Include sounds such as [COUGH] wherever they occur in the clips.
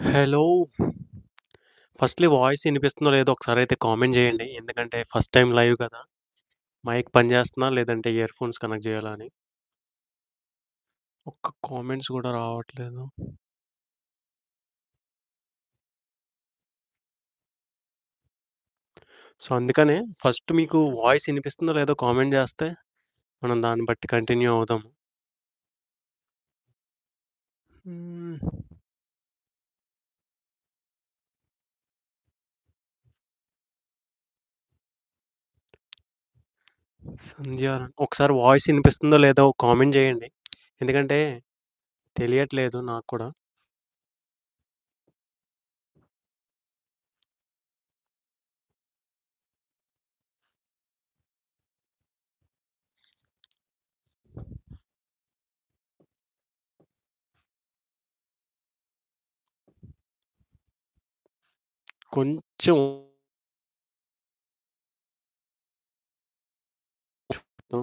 Hello. Firstly voice ఇనిపిస్తుందో లేదో ఒకసారి అయితే కామెంట్ చేయండి ఎందుకంటే ఫస్ట్ టైమ్ లైవ్ కదా మైక్ పనిజేస్తుందా? లేదంటే ఇయర్‌ఫోన్స్ కనెక్ట్ చేయాలా అని. ఒక్క కామెంట్స్ కూడా రావట్లేదు. సో, అందుకనే ఫస్ట్ మీకు వాయిస్ ఇనిపిస్తుందో లేదో కామెంట్ చేస్తే మనం దాన్ని బట్టి కంటిన్యూ అవుదాము హ్మ్. సంధ్య ఒకసారి వాయిస్ వినిపిస్తుందో లేదో కామెంట్ చేయండి ఎందుకంటే తెలియట్లేదు నాకు కూడా. కొంచెం చూద్దాం.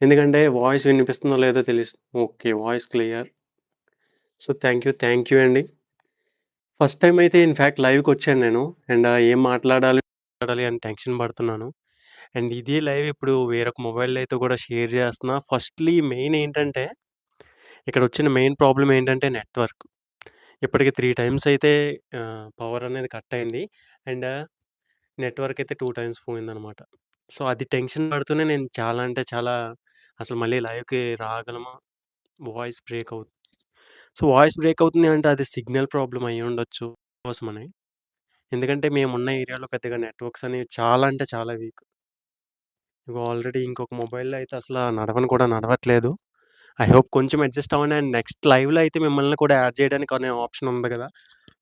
ఎందుకంటే వాయిస్ వినిపిస్తుందో లేదో తెలుసు okay. Voice clear. So, thank you. Thank you అండి. ఫస్ట్ టైం అయితే ఇన్ఫ్యాక్ట్ లైవ్కి వచ్చాను నేను. అండ్ ఏం మాట్లాడాలి, మాట్లాడాలి అని టెన్షన్ పడుతున్నాను. అండ్ ఇదే లైవ్ ఇప్పుడు వేరొక మొబైల్ అయితే కూడా షేర్ చేస్తున్నా ఫస్ట్‌లీ మెయిన్ ఏంటంటే, ఇక్కడ వచ్చిన మెయిన్ ప్రాబ్లం ఏంటంటే నెట్వర్క్. ఇప్పటికి త్రీ టైమ్స్ అయితే పవర్ అనేది కట్ అయింది. అండ్ నెట్వర్క్ అయితే టూ టైమ్స్ పోయిందనమాట. సో, అది టెన్షన్ పడుతూనే నేను చాలా అంటే చాలా అసలు మళ్ళీ లైవ్‌కి రాగలమా? వాయిస్ బ్రేక్ అవుతుంది. సో, వాయిస్ బ్రేక్ అవుతుంది అంటే అది సిగ్నల్ ప్రాబ్లమ్ అయ్యుండొచ్చు కోసమని. ఎందుకంటే మేమున్న ఏరియాలో పెద్దగా నెట్వర్క్స్ అనేవి చాలా అంటే చాలా వీక్. ఇగో ఆల్రెడీ ఇంకొక మొబైల్‌లో అయితే అసలు నడవను కూడా నడవట్లేదు. ఐ హోప్ కొంచెం అడ్జస్ట్ అవ్వండి. అండ్ నెక్స్ట్ లైవ్‌లో అయితే మిమ్మల్ని కూడా యాడ్ చేయడానికి అనే ఆప్షన్ ఉంది గదా!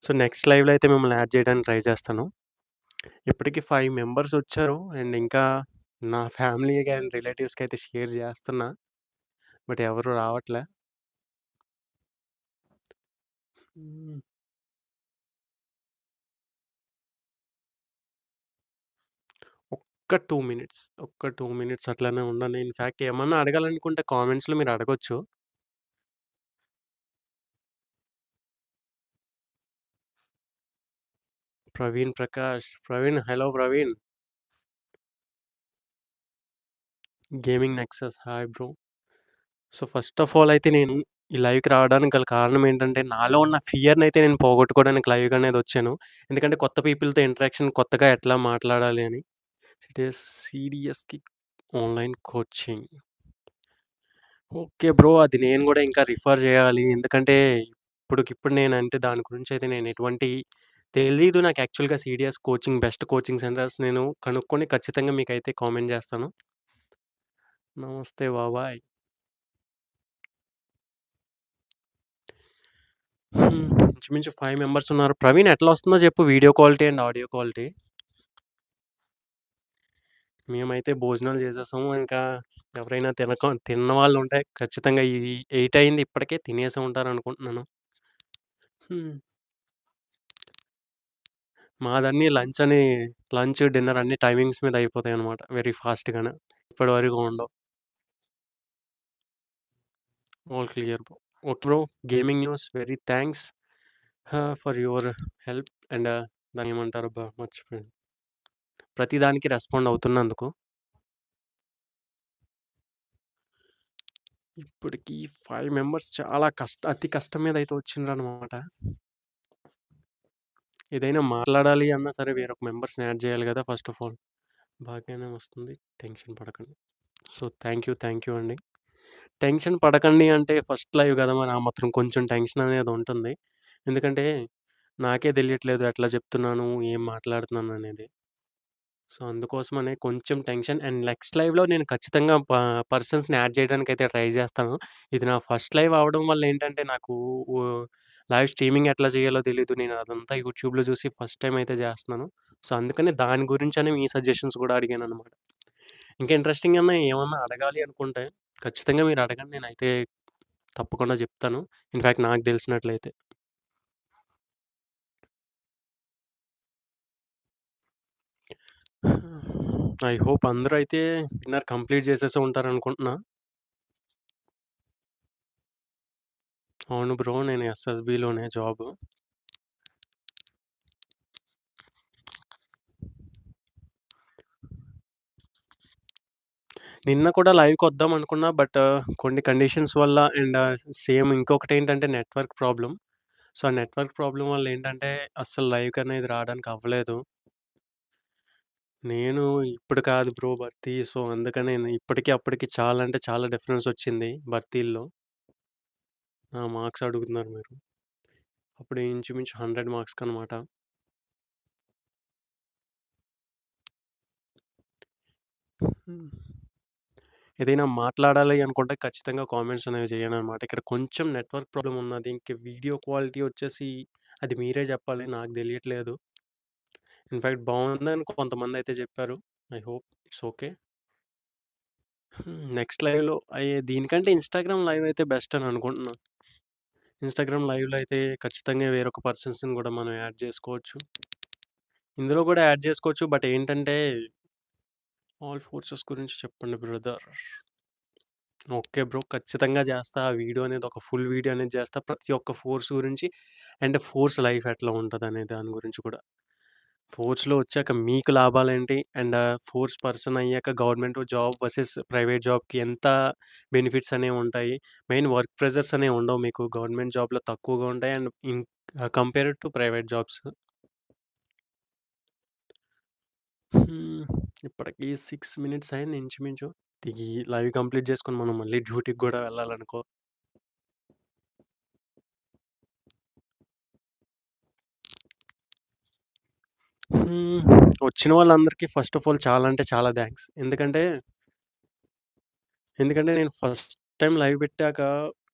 సో, నెక్స్ట్ లైవ్‌లో అయితే మిమ్మల్ని యాడ్ చేయడానికి ట్రై చేస్తాను. ఇప్పటికి 5 మెంబర్స్ వచ్చారు. అండ్ ఇంకా నా ఫ్యామిలీకి అండ్ రిలేటివ్స్‌కైతే షేర్ జేస్తున్నా. బట్ ఎవరు రావట్లే. హ్మ్. ఒక్క 2 మినిట్స్. ఒక్క 2 మినిట్స్ అట్లనే ఉండండి. ఇన్‌ఫాక్ట్ ఏమన్నా అడగాలనుకుంటే కామెంట్స్‌లో మీరు అడగొచ్చు. Praveen Prakash. Praveen hello Praveen. Gaming nexus hi bro. So, first of all అయితే నేను ఈ లైవ్‌కి రావడానికి గల కారణం ఏంటంటే, నాలో ఉన్న ఫియర్ని అయితే నేను పోగొట్టుకోవడానికి లైవ్‌కి అనేది వచ్చాను. ఎందుకంటే కొత్త పీపుల్‌తో ఇంటరాక్షన్ కొత్తగా ఎట్లా మాట్లాడాలి అని. ఇట్ ఈస్ సీడీఎస్‌కి ఆన్‌లైన్ కోచింగ్. Okay bro. అది నేను కూడా ఇంకా రిఫర్ చేయాలి ఎందుకంటే ఇప్పుడు నేను అంటే దాని గురించి అయితే నేను ఎటువంటి తెలీదు నాకు యాక్చువల్‌గా CDS coaching best coaching centres నేను కనుక్కొని ఖచ్చితంగా మీకైతే కామెంట్ జేస్తాను. నమస్తే బాబాయ్. హ్మ్. ఇంచుమించు 5 మెంబర్స్ ఉన్నారు. ప్రవీణ్ ఎట్లా వస్తుందో జెప్పు video quality and audio quality. మేమైతే భోజనాలు జేసేసాము. ఇంకా ఎవరైనా తినక తిన్నవాళ్ళుంటే ఖచ్చితంగా ఈ 8 అయింది ఇప్పటికే తినేసే ఉంటారనుకుంటున్నాను. హ్మ్. మాదన్నీ లంచ్ అని లంచ్, డిన్నర్ అన్నీ టైమింగ్స్ మీద అయిపోతాయన్నమాట. వెరీ ఫాస్ట్‌గానే. ఇప్పటి వరకు ఉండవు. All clear bro. Okay bro. Gaming news very thanks ah, for your help and దాన్నేమంటారబ్బా! మర్చిపోయాను. ప్రతి దానికి రెస్పాండ్ అవుతున్నందుకు. ఇప్పటికి 5 మెంబర్స్ చాలా కష్ట అతి కష్టం మీద అయితే వచ్చిండ్రనమాట. ఏదైనా మాట్లాడాలి అన్నా సరే వేరొక మెంబర్స్‌ని యాడ్ చేయాలి కదా ఫస్ట్ ఆఫ్ ఆల్. బాగానే వస్తుంది. టెన్షన్ పడకండి. So, thank you. Thank you అండి. టెన్షన్ పడకండి అంటే ఫస్ట్ లైవ్ కదా మరి ఆ మాత్రం కొంచెం టెన్షన్ అనేది ఉంటుంది. ఎందుకంటే నాకే తెలియట్లేదు ఎట్లా చెప్తున్నాను, ఏం మాట్లాడుతున్నాను అనేది సో, అందుకోసమనే కొంచెం టెన్షన్ అండ్ నెక్స్ట్ లైవ్‌లో నేను ఖచ్చితంగా పర్సన్స్‌ని యాడ్ అయితే ట్రై చేస్తాను ఇది నా ఫస్ట్ లైవ్ అవడం వల్ల ఏంటంటే నాకు లైవ్ స్ట్రీమింగ్ ఎట్లా చేయాలో తెలీదు. నేను అదంతా యూట్యూబ్‌లో చూసి ఫస్ట్ టైమ్ అయితే చేస్తున్నాను సో, అందుకని దాని గురించనే మీ సజెషన్స్ గూడా అడిగాననమాట. ఇంకా ఇంట్రెస్టింగ్‌గా ఏమన్నా అడగాలి అనుకుంటే ఖచ్చితంగా మీరు అడగండి. నేనైతే తప్పకుండా జెప్తాను. ఇన్‌ఫాక్ట్ నాకు తెలిసినట్లయితే. ఐ హోప్ అందరూ అయితే డిన్నర్ కంప్లీట్ జేసేసే ఉంటారనుకుంటున్నా. అవును బ్రో నేను ఎస్ఎస్బిలోనే జాబ్ నిన్న కూడా లైవ్‌కి వద్దాం అనుకున్నా. బట్ కొన్ని కండిషన్స్ వల్ల అండ్ సేమ్ ఇంకొకటి ఏంటంటే నెట్వర్క్ ప్రాబ్లం సో, ఆ నెట్వర్క్ ప్రాబ్లం వల్ల ఏంటంటే అస్సలు లైవ్‌కనేది రాడానికి అవ్వలేదు. నేను ఇప్పుడు కాదు బ్రో భర్తీ. సో, అందుకనే ఇప్పటికీ అప్పటికి చాలా అంటే చాలా డిఫరెన్స్ వచ్చింది భర్తీల్లో. మార్క్స్ అడుగుతున్నారు మీరు. అప్పుడు ఇంచుమించు 100 మార్క్స్‌కనమాట. హ్మ్. ఏదైనా మాట్లాడాలి అనుకుంటే ఖచ్చితంగా కామెంట్స్ అనేవి చేయండనమాట. ఇక్కడ కొంచెం నెట్వర్క్ ప్రాబ్లం ఉన్నది. ఇంక వీడియో క్వాలిటీ వచ్చేసి అది మీరే చెప్పాలి. నాకు తెలియట్లేదు. ఇన్‌ఫాక్ట్ కొంతమంది అయితే చెప్పారు. I hope it's okay. Next లైవ్‌లో అయ్యే దీనికంటే ఇన్‌స్టాగ్రామ్ లైవ్ అయితే బెస్ట్ అని అనుకుంటున్నాను ఇన్‌స్టాగ్రామ్ లైవ్‌లో అయితే ఖచ్చితంగా వేరొక పర్సన్స్‌ని గూడా మనం యాడ్ చేసుకోవచ్చు. ఇందులో గూడా యాడ్ చేసుకోవచ్చు. బట్ ఏంటంటే ఆల్ ఫోర్సెస్ గురించి చెప్పండి బ్రదర్. Okay bro. ఖచ్చితంగా చేస్తా. ఆ వీడియో అనేది ఒక ఫుల్ వీడియో అనేది చేస్తా. ప్రతి ఒక్క ఫోర్స్ గురించి అండ్ ఫోర్స్ లైఫ్ ఎట్లా ఉంటదనే దాని గురించి కూడా. ఫోర్స్‌లో వచ్చాక మీకు లాభాలేంటి? అండ్ ఫోర్స్ పర్సన్ అయ్యాక గవర్నమెంట్ జాబ్ వర్సెస్ ప్రైవేట్ జాబ్‌కి ఎంత బెనిఫిట్స్ అనేవి ఉంటాయి. మెయిన్ వర్క్ ప్రెషర్స్ అనేవి ఉండవు మీకు. గవర్నమెంట్ జాబ్‌లో తక్కువగా ఉంటాయి. And in compared to private jobs. Hmm. ఇప్పటికి 6 మినిట్స్ అయింది ఇంచుమించు. దిగి లైవ్ కంప్లీట్ చేసుకొని మనం మళ్ళీ డ్యూటీకి గూడా వెళ్ళాలనుకో. హ్మ్. వచ్చిన వాళ్ళందరికీ ఫస్ట్ ఆఫ్ ఆల్ చాలా అంటే చాలా థాంక్స్. ఎందుకంటే ఎందుకంటే నేను ఫస్ట్ టైమ్ లైవ్ పెట్టాక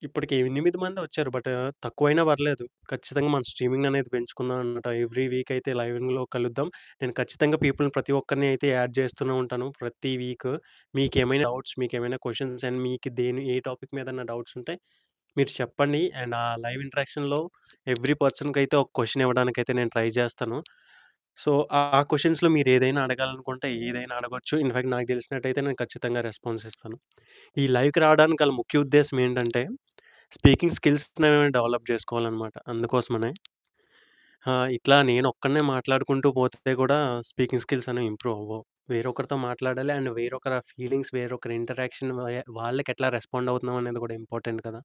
ఇప్పటికి 8 మందే వచ్చారు. బట్ తక్కువైనా పర్లేదు. ఖచ్చితంగా మన స్ట్రీమింగ్ అనేది పెంచుకుందాం అన్నమాట. ఎవ్రీ వీక్ అయితే లైవింగ్లో కలుద్దాం. నేను ఖచ్చితంగా పీపుల్‌ని ప్రతి ఒక్కరిని అయితే యాడ్ చేస్తూనే ఉంటాను ప్రతి వీక్. మీకేమైనా డౌట్స్, మీకేమైనా క్వెషన్స్ అండ్ మీకు దేని ఏ టాపిక్ మీదన్నా డౌట్స్ ఉంటే మీరు చెప్పండి. అండ్ ఆ లైవ్ ఇంటరాక్షన్‌లో ఎవ్రీ పర్సన్‌కైతే ఒక క్వెషన్ ఇవ్వడానికైతే నేను ట్రై చేస్తాను. సో, ఆ క్వెషన్స్‌లో మీరు ఏదైనా అడగాలనుకుంటే ఏదైనా అడగొచ్చు. ఇన్‌ఫాక్ట్ నాకు తెలిసినట్టయితే నేను ఖచ్చితంగా రెస్పాన్స్ ఇస్తాను. ఈ లైవ్‌కి రావడానికి గల ముఖ్య ఉద్దేశ్యం ఏంటంటే స్పీకింగ్ స్కిల్స్‌ని డెవలప్ చేసుకోవాలనమాట. అందుకోసమనే. ఆ! ఇట్లా నేనొక్కడినే మాట్లాడుకుంటూ పోతే కూడా స్పీకింగ్ స్కిల్స్ అనేవి ఇంప్రూవ్ అవ్వవు. వేరొకరితో మాట్లాడాలి. అండ్ వేరొకరి ఫీలింగ్స్, వేరొకరి ఇంటరాక్షన్ వా వాళ్ళకెట్లా రెస్పాండ్ అవుతున్నాం అనేది కూడా ఇంపార్టెంట్ కదా!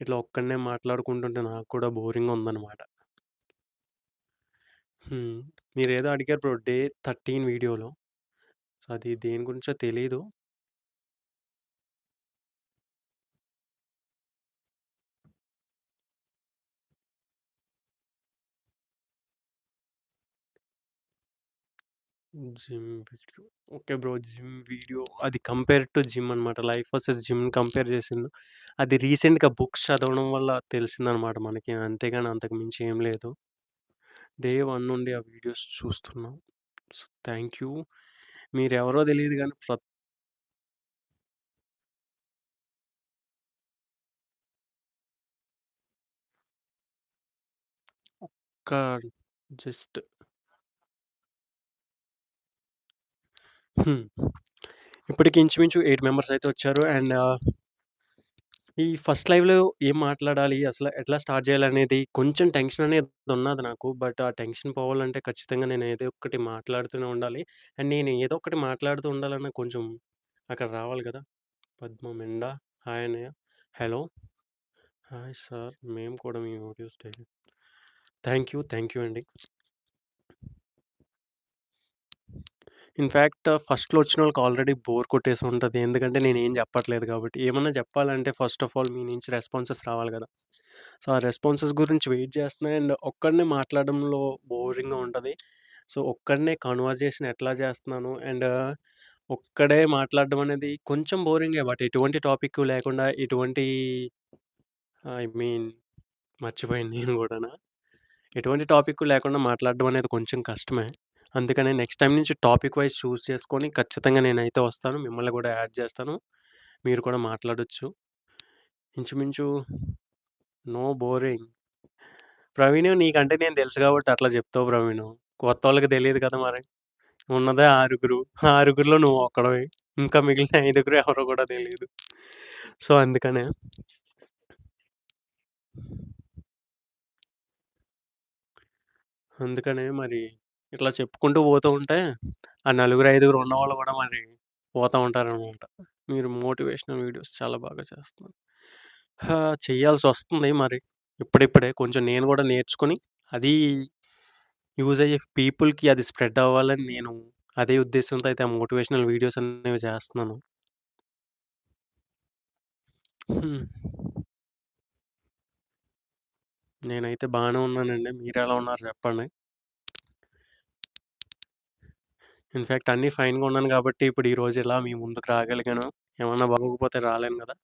ఇట్లా ఒక్కడినే మాట్లాడుకుంటుంటే నాకు కూడా బోరింగ్‌గా ఉందనమాట. హ్మ్. మీరేదో అడిగారు బ్రో డే 13 వీడియోలో. సో, అది దేని గురించో తెలీదు. Gym video. Okay bro. Gym video అది కంపేర్ టు జిమ్ అనమాట. లైఫ్ వర్సెస్ జిమ్ కంపేర్ చేసిండు. అది రీసెంట్‌గా బుక్స్ చదవడం వల్ల తెలిసిందనమాట మనకి. అంతేగాని అంతకు మించి ఏం లేదు. డే వన్ నుండి ఆ వీడియోస్ చూస్తున్నాం. So, thank you. మీరెవరో తెలియదు కానీ ప్ర ఒక్క జస్ట్ ఇప్పటికి ఇంచుమించు ఎయిట్ మెంబర్స్ అయితే వచ్చారు. అండ్ ఈ ఫస్ట్ లైవ్‌లో ఏం మాట్లాడాలి? అసలు ఎట్లా స్టార్ట్ చేయాలనేది కొంచెం టెన్షన్ అనేది ఉన్నది నాకు. బట్ ఆ టెన్షన్ పోవాలంటే ఖచ్చితంగా నేను ఏదో ఒకటి మాట్లాడుతూనే ఉండాలి. అండ్ నేను ఏదో ఒకటి మాట్లాడుతూ ఉండాలన్న కొంచెం అక్కడ రావాలి కదా! పద్మ మెండా హాయ్ అన్నయ్య. హలో. Hi sir. మేము కూడా మీ videos daily thank you. Thank you అండి. ఇన్‌ఫ్యాక్ట్ ఫస్ట్‌లో వచ్చినోళ్ళకి ఆల్రెడీ బోర్ కొట్టేసి ఉంటది. ఎందుకంటే నేనేం చెప్పట్లేదు కాబట్టి. ఏమన్నా చెప్పాలంటే ఫస్ట్ ఆఫ్ ఆల్ మీ నుంచి రెస్పాన్సెస్ రావాలి కదా! సో, ఆ రెస్పాన్సెస్ గురించి వెయిట్ చేస్తున్నా. అండ్ ఒక్కడినే మాట్లాడడంలో బోరింగ్‌గా ఉంటది. సో, ఒక్కడినే కన్వర్జేషన్ ఎట్లా చేస్తున్నాను అండ్ ఒక్కడే మాట్లాడడం అనేది కొంచెం బోరింగే. బట్ ఎటువంటి టాపిక్ లేకుండా ఎటువంటి ఐ మీన్ మర్చిపోయాను నేను కూడా ఎటువంటి టాపిక్ లేకుండా మాట్లాడడం అనేది కొంచెం కష్టమే. అందుకనే నెక్స్ట్ టైం నుంచి టాపిక్ వైస్ చూస్ చేసుకొని ఖచ్చితంగా నేనైతే వస్తాను. మిమ్మల్ని కూడా యాడ్ చేస్తాను. మీరు కూడా మాట్లాడొచ్చు. ఇంచుమించు నో బోరింగ్. ప్రవీణు నీకంటే నేను తెలుసు కాబట్టి అట్లా చెప్తావు ప్రవీణు. కొత్తోళ్ళకి తెలియదు కదా మరి. ఉన్నదే ఆరుగురు. ఆరుగురులో ఆరుగురిలో నువ్వు ఒక్కడవి ఇంకా మిగిలిన ఐదుగురు ఎవరో కూడా తెలియదు సో, అందుకనే. అందుకనే మరి ఇట్లా చెప్పుకుంటూ పోతూ ఉంటే, ఆ నలుగురు, ఐదుగురు ఉన్నవాళ్ళు కూడా మరి పోతా ఉంటారనమాట. మీరు మోటివేషనల్ వీడియోస్ చాలా బాగా చేస్తున్నారు. ఆ! చేయాల్సొస్తుంది మరి. ఇప్పుడిప్పుడే కొంచెం నేను గూడా నేర్చుకొని, అది యూజ్ అయ్యే పీపుల్‌కి అది స్ప్రెడ్ అవ్వాలని నేను అదే ఉద్దేశ్యంతో అయితే ఆ మోటివేషనల్ వీడియోస్ అనేవి చేస్తున్నాను. హ్మ్. నేనైతే బానే ఉన్నానండి. మీరెలా ఉన్నారు చెప్పండి? ఇన్‌ఫాక్ట్ అన్నీ ఫైన్‌గా ఉన్నాను గాబట్టి, ఇప్పుడు ఈరోజు ఇలా మీ ముందుకు రాగలిగాను. ఏమన్నా బాగోకపోతే రాలేను గదా!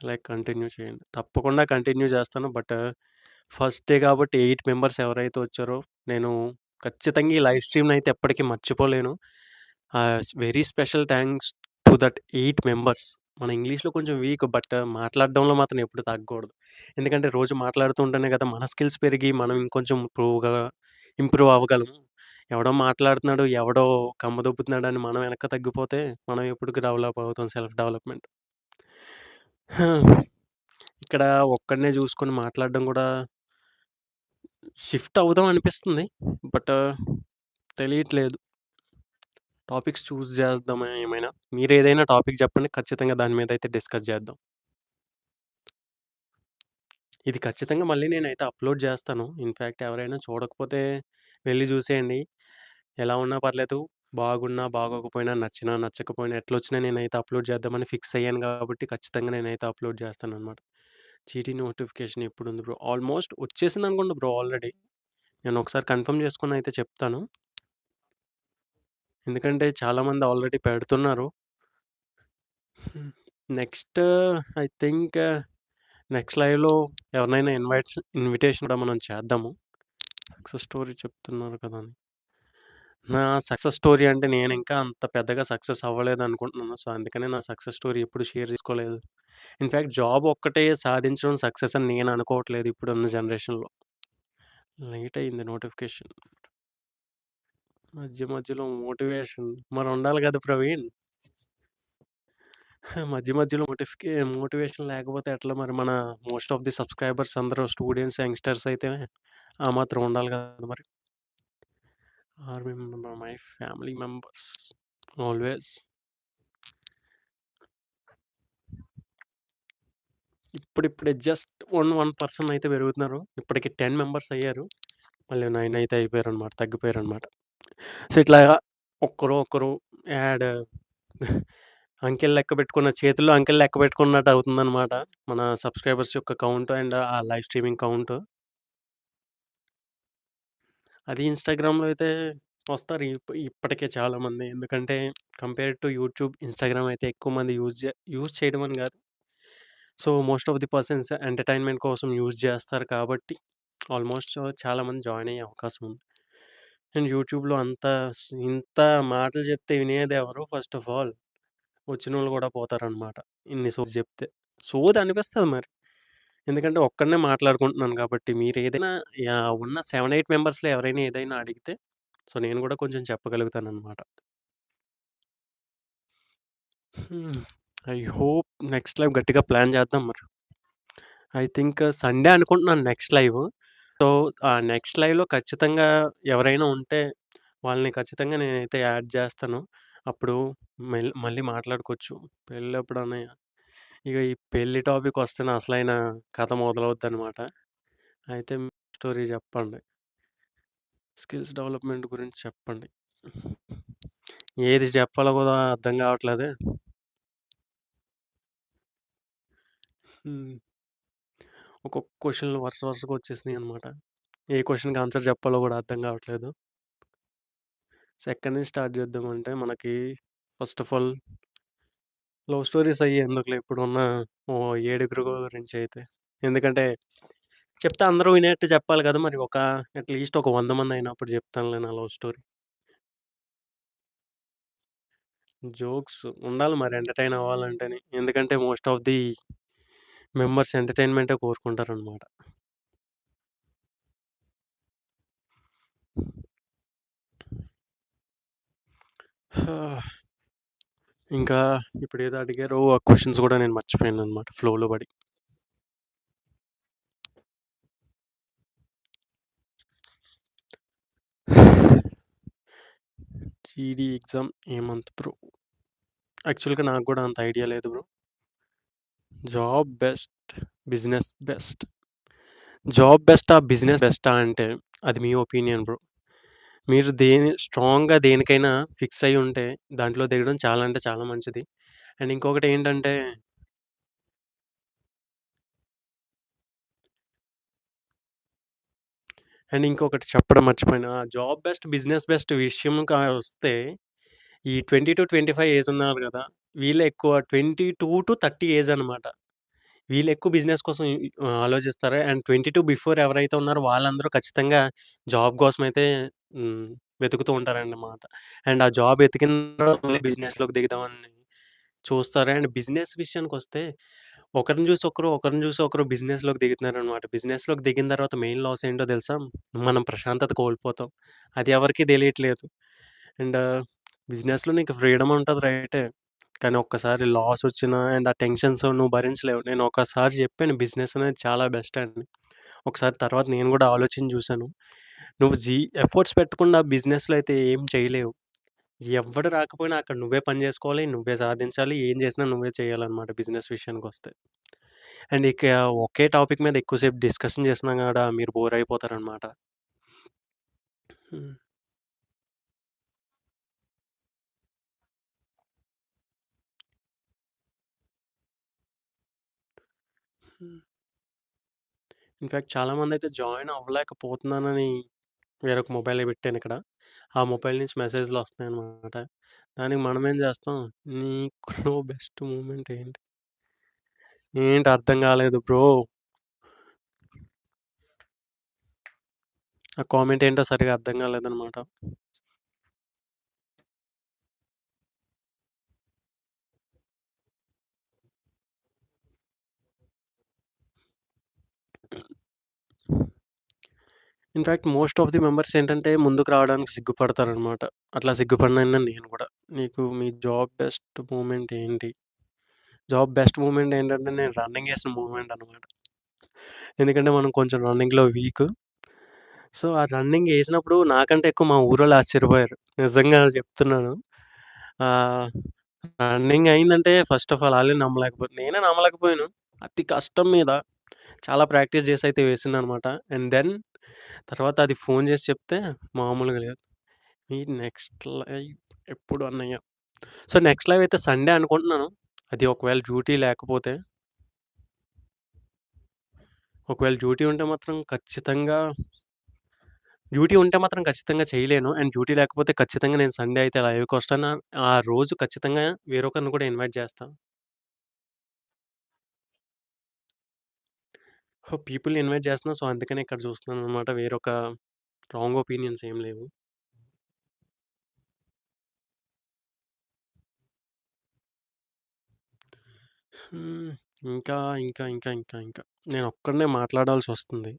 లైక్ కంటిన్యూ చేయండి. తప్పకుండా కంటిన్యూ చేస్తాను. బట్ ఫస్ట్ డే కాబట్టి 8 మెంబర్స్ ఎవరైతే వచ్చారో, నేను ఖచ్చితంగా ఈ లైవ్ స్ట్రీమ్‌నయితే ఎప్పటికీ మర్చిపోలేను. ఆహ్, very special thanks to that 8 members. మన ఇంగ్లీష్‌లో కొంచెం వీక్ బట్ మాట్లాడడంలో మాత్రం ఎప్పుడు తగ్గకూడదు. ఎందుకంటే రోజు మాట్లాడుతూ ఉంటేనే కదా మన స్కిల్స్ పెరిగి మనం ఇంకొంచెం ఇంప్రూవ్‌గా ఇంప్రూవ్ అవ్వగలము. ఎవడో మాట్లాడుతున్నాడు, ఎవడో కమ్మదొబ్బుతున్నాడని మనం వెనక్కి తగ్గిపోతే, మనం ఎప్పటికి డెవలప్ అవుతాం సెల్ఫ్ డెవలప్‌మెంట్. ఇక్కడ ఒక్కడినే చూసుకొని మాట్లాడడం గూడా షిఫ్ట్ అవుదాం అనిపిస్తుంది. బట్ తెలియట్లేదు. టాపిక్స్ చూజ్ చేద్దామా ఏమైనా? మీరేదైనా టాపిక్ చెప్పండి. ఖచ్చితంగా దాని మీద అయితే డిస్కస్ చేద్దాం. ఇది ఖచ్చితంగా మళ్ళీ నేనైతే అప్‌లోడ్ చేస్తాను. ఇన్‌ఫాక్ట్ ఎవరైనా చూడకపోతే వెళ్ళి చూసేయండి. ఎలా ఉన్నా పర్లేదు. బాగున్నా, బాగోకపోయినా, నచ్చినా, నచ్చకపోయినా ఎట్లొచ్చినా నేనైతే అప్‌లోడ్ చేద్దామని ఫిక్స్ అయ్యాను కాబట్టి ఖచ్చితంగా నేనైతే అప్‌లోడ్ చేస్తాననమాట. చీటీ నోటిఫికేషన్ ఎప్పుడుంది బ్రో? ఆల్మోస్ట్ వచ్చేసిందనుకుంటా బ్రో ఆల్రెడీ. నేను ఒకసారి కన్ఫర్మ్ చేసుకొని అయితే చెప్తాను. ఎందుకంటే చాలామంది ఆల్రెడీ పెడుతున్నారు. హ్మ్. నెక్స్ట్ ఐ థింక్ నెక్స్ట్ లైవ్‌లో ఎవరినైనా ఇన్వైట్ ఇన్విటేషన్ కూడా మనం చేద్దాము. సక్సెస్ స్టోరీ చెప్తున్నారు కదా! అని. నా సక్సెస్ స్టోరీ అంటే నేను ఇంకా అంత పెద్దగా సక్సెస్ అవ్వలేదు అనుకుంటున్నాను సో, అందుకనే నా సక్సెస్ స్టోరీ ఎప్పుడు షేర్ చేసుకోలేదు. ఇన్‌ఫాక్ట్ జాబ్ ఒక్కటే సాధించడం సక్సెస్ అని నేను అనుకోవట్లేదు ఇప్పుడున్న జనరేషన్‌లో. లేట్ అయింది నోటిఫికేషన్. మధ్య మధ్యలో మోటివేషన్ మరి ఉండాలి కదా ప్రవీణ్. మధ్య మధ్యలో మోటిఫికే మోటివేషన్ లేకపోతే ఎట్లా మరి మన మోస్ట్ ఆఫ్ ది సబ్‌స్క్రైబర్స్ అందరూ స్టూడెంట్స్, యంగ్‌స్టర్స్ అయితే ఆ మాత్రం ఉండాలి కదా మరి. Or member my family members always. ఇప్పుడిప్పుడే జస్ట్ వన్ వన్ పర్సన్ అయితే పెరుగుతున్నారు. ఇప్పటికి 10 మెంబర్స్ అయ్యారు. మళ్ళీ నైన్ అయితే అయిపోయారు అనమాట తగ్గిపోయారు అనమాట సో, ఇట్లాగా ఒక్కరు, ఒక్కరు యాడ్ అంకెల్ లెక్క పెట్టుకున్న చేతుల్లో అంకెల్ లెక్క పెట్టుకున్నట్టు అవుతుందన్నమాట మన సబ్‌స్క్రైబర్స్ యొక్క కౌంట్ అండ్ ఆ లైవ్ స్ట్రీమింగ్ కౌంట్. అది ఇన్‌స్టాగ్రామ్‌లో అయితే వస్తారు ఇప్ ఇప్పటికే చాలామంది. ఎందుకంటే కంపేర్ టు యూట్యూబ్, ఇన్‌స్టాగ్రామ్ అయితే ఎక్కువ మంది యూజ్ జే యూజ్ చేయడం అని గాదు. So, most of the persons entertainment కోసం యూజ్ చేస్తారు కాబట్టి ఆల్మోస్ట్ చాలామంది జాయిన్ అయ్యే అవకాశం ఉంది. అండ్ యూట్యూబ్‌లో అంత స్ ఇంత మాటలు చెప్తే వినేదెవరు ఫస్ట్ ఆఫ్ ఆల్. వచ్చినోళ్ళు కూడా పోతారనమాట. ఇన్ని సోది చెప్తే. సోది అనిపిస్తది మరి. ఎందుకంటే ఒక్కడినే మాట్లాడుకుంటున్నాను కాబట్టి మీరేదైనా యాహ్! ఉన్న 7, 8 మెంబర్స్‌లో ఎవరైనా ఏదైనా అడిగితే సో, నేను కూడా కొంచెం చెప్పగలుగుతాననమాట. Hmm. I hope next live గట్టిగా ప్లాన్ చేద్దాం మరి. ఐ థింక్ సండే అనుకుంటున్నాను నెక్స్ట్ లైవ్. సో, ఆ నెక్స్ట్ లైవ్‌లో ఖచ్చితంగా ఎవరైనా ఉంటే వాళ్ళని ఖచ్చితంగా నేనైతే యాడ్ చేస్తాను. అప్పుడు మెల్ మళ్ళీ మాట్లాడుకోవచ్చు. పెళ్ళెప్పుడన్నయ్య? ఇక ఈ పెళ్ళి టాపిక్ వస్తేనే అసలైన కథ మొదలవుద్దనమాట. అయితే స్టోరీ చెప్పండి. స్కిల్స్ డెవలప్‌మెంట్ గురించి చెప్పండి. ఏది చెప్పాలో కూడా అర్థం కావట్లేదే. హ్మ్. ఒక్కొక్క క్వెషన్‌లు వరుస వరుసగా వచ్చేసినాయనమాట. ఏ క్వెషన్‌కి ఆన్సర్ చెప్పాలో కూడా అర్థం కావట్లేదు. సో, ఎక్కడి నుంచి స్టార్ట్ చేద్దామంటే మనకి first of all love stories అయ్యి ఎందుకులే ఇప్పుడున్న ఓ ఏడుగురు గురించి అయితే. ఎందుకంటే చెప్తే అందరూ వినేట్టు చెప్పాలి కదా! మరి ఒక అట్‌లీస్ట్ ఒక 100 మంది అయినప్పుడు చెప్తానులే నా లవ్ స్టోరీ. జోక్స్ ఉండాలి మరి ఎంటర్‌టైన్ అవ్వాలంటేనే. ఎందుకంటే మోస్ట్ ఆఫ్ ది మెంబర్స్ ఎంటర్‌టైన్‌మెంటే కోరుకుంటారనమాట. ఇంకా ఇప్పుడు ఏదో అడిగారో ఆ క్వశ్చన్స్ కూడా నేను మర్చిపోయాను అనమాట ఫ్లోలో పడి. జీడీ ఎగ్జామ్ ఏ మంత్ బ్రో? యాక్చువల్‌గా నాకు కూడా అంత ఐడియా లేదు bro. Job best, business best. Job బెస్టా? Business బెస్టా? అంటే అది మీ ఒపీనియన్ బ్రో. మీరు దేని స్ట్రాంగ్‌గా దేనికైనా ఫిక్స్ అయ్యి ఉంటే దాంట్లో దిగడం చాలా అంటే చాలా మంచిది. అండ్ ఇంకొకటి ఏంటంటే అండ్ ఇంకొకటి చెప్పడం మర్చిపోయాను. ఆ జాబ్ బెస్ట్, బిజినెస్ బెస్ట్ విషయంకా వస్తే ఈ 20-25 ఏజ్ ఉన్నారు గదా! వీళ్ళే ఎక్కువ 22-30 ఏజ్ అనమాట. వీళ్ళు ఎక్కువ బిజినెస్ కోసం ఆలోచిస్తారు. అండ్ 22 బిఫోర్ ఎవరైతే ఉన్నారో వాళ్ళందరూ ఖచ్చితంగా జాబ్ కోసమైతే హ్మ్. వెతుకుతూ ఉంటారన్నమాట. అండ్ ఆ జాబ్ వెతికిన తర్వాత మళ్ళీ బిజినెస్‌లోకి దిగుదామని చూస్తారు. అండ్ బిజినెస్ విషయానికొస్తే ఒకరిని చూసి ఒకరు, ఒకరిని చూసి ఒకరు బిజినెస్‌లోకి దిగుతున్నారనమాట. బిజినెస్‌లోకి దిగిన తర్వాత మెయిన్ లాస్ ఏంటో తెలుసా? మనం ప్రశాంతత కోల్పోతాం. అది ఎవరికీ తెలియట్లేదు. అండ్ బిజినెస్‌లో నీకు ఫ్రీడమ్ ఉంటది రైటే. కానీ ఒక్కసారి లాస్ వచ్చినా అండ్ ఆ టెన్షన్స్ నువ్వు భరించలేవు. నేను ఒకసారి చెప్పాను బిజినెస్ అనేది చాలా బెస్ట్ అని. ఒకసారి తర్వాత నేను గూడా ఆలోచించి చూశాను నువ్వు జీ ఎఫర్ట్స్ పెట్టకుండా బిజినెస్‌లో అయితే ఏం చేయలేవు. ఎవ్వడు రాకపోయినా అక్కడ నువ్వే పని జేసుకోవాలి. నువ్వే సాధించాలి. ఏం చేసినా నువ్వే చేయాలన్నమాట బిజినెస్ విషయానికొస్తే. అండ్ ఇక ఒకే టాపిక్ మీద ఎక్కువసేపు డిస్కషన్ చేసినా గూడా మీరు బోర్ అయిపోతారనమాట. హ్మ్. ఇన్‌ఫాక్ట్ అయితే జాయిన్ అవ్వలేకపోతున్నానని వేరొక మొబైల్ పెట్టాను ఇక్కడ ఆ మొబైల్ నుంచి మెసేజ్లు వస్తున్నాయి అన్నమాట దానికి మనమేం చేస్తాం, నీకులో [LAUGHS] బెస్ట్ మూమెంట్ ఏంటి? ఏంటి అర్థం కాలేదు బ్రో. ఆ కామెంట్ ఏంటో సరిగ్గా అర్థం కాలేదనమాట. In fact most of the members ఏంటంటే ముందుకు రావడానికి సిగ్గుపడతారనమాట. అట్లా సిగ్గుపడినోడినే నేను కూడా నీకు మీ జాబ్ బెస్ట్ మూమెంట్ ఏంటి? జాబ్ బెస్ట్ మూమెంట్ ఏంటంటే నేను రన్నింగ్ చేసిన మూమెంట్ అనమాట. ఎందుకంటే మనం కొంచెం రన్నింగ్‌లో వీక్ సో, ఆ రన్నింగ్ వేసినప్పుడు నాకంటే ఎక్కువ మా ఊరోళ్ళు ఆశ్చర్యపోయారు. నిజంగా చెప్తున్నాను. రన్నింగ్ అయిందంటే ఫస్ట్ ఆఫ్ ఆల్ ఆల్రెడీ నమ్మలేకపోయాను నేనే నమ్మలేకపోయాను. అతి కష్టం మీద చాలా ప్రాక్టీస్ చేసి అయితే వేసిందనమాట. అండ్ దెన్ తర్వాత అది ఫోన్ చేసి చెప్తే మామూలుగా లేదు. "మీ నెక్స్ట్ లైవ్ ఎప్పుడు అన్నయ్య?" సో, నెక్స్ట్ లైవ్ అయితే సండే అనుకుంటున్నాను. అది ఒకవేళ డ్యూటీ లేకపోతే ఒకవేళ డ్యూటీ ఉంటే మాత్రం ఖచ్చితంగా డ్యూటీ ఉంటే మాత్రం ఖచ్చితంగా చేయలేను. అండ్ డ్యూటీ లేకపోతే ఖచ్చితంగా నేను సండే అయితే లైవ్‌కొస్తాను. ఆ రోజు ఖచ్చితంగా వేరొకరిని కూడా ఇన్వైట్ చేస్తా. హో పీపుల్‌ని ఇన్వైట్ చేస్తున్నా. సో, అందుకనే ఇక్కడ చూస్తున్నాననమాట. వేరొక రాంగ్ ఒపీనియన్స్ ఏం లేవు. హ్మ్. ఇంకా, ఇంకా, ఇంకా, ఇంకా, ఇంకా నేనొక్కడినే మాట్లాడాల్సొస్తుంది.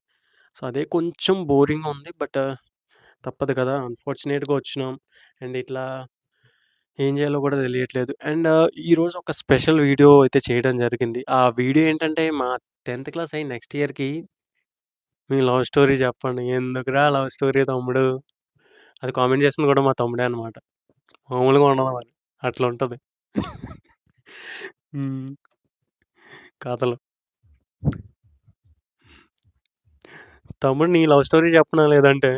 సో, అదే కొంచెం బోరింగ్‌గా ఉంది. బట్ తప్పదు కదా! అన్‌ఫార్చునేట్‌గా వచ్చినాం. అండ్ ఇట్లా ఏం చేయాలో కూడా తెలియట్లేదు. అండ్ ఈరోజు ఒక స్పెషల్ వీడియో అయితే చేయడం జరిగింది. ఆ వీడియో ఏంటంటే మా 10థ్ క్లాస్ అయి నెక్స్ట్ ఇయర్‌కి మీ లవ్ స్టోరీ చెప్పండి. ఎందుకురా లవ్ స్టోరీ తమ్ముడు? అది కామెంట్ చేసింది కూడా మా తమ్ముడే అనమాట. మామూలుగా ఉండదు మరి. అట్లుంటది. హ్మ్. కథలు. తమ్ముడు నీ లవ్ స్టోరీ చెప్పనా? లేదంటే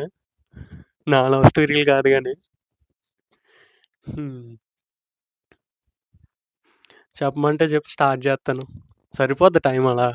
నా లవ్ స్టోరీలు కాదు గానీ. హ్మ్. చెప్పమంటే చెప్పు స్టార్ట్ జేత్తాను. సరిపోద్దా టైం అలా?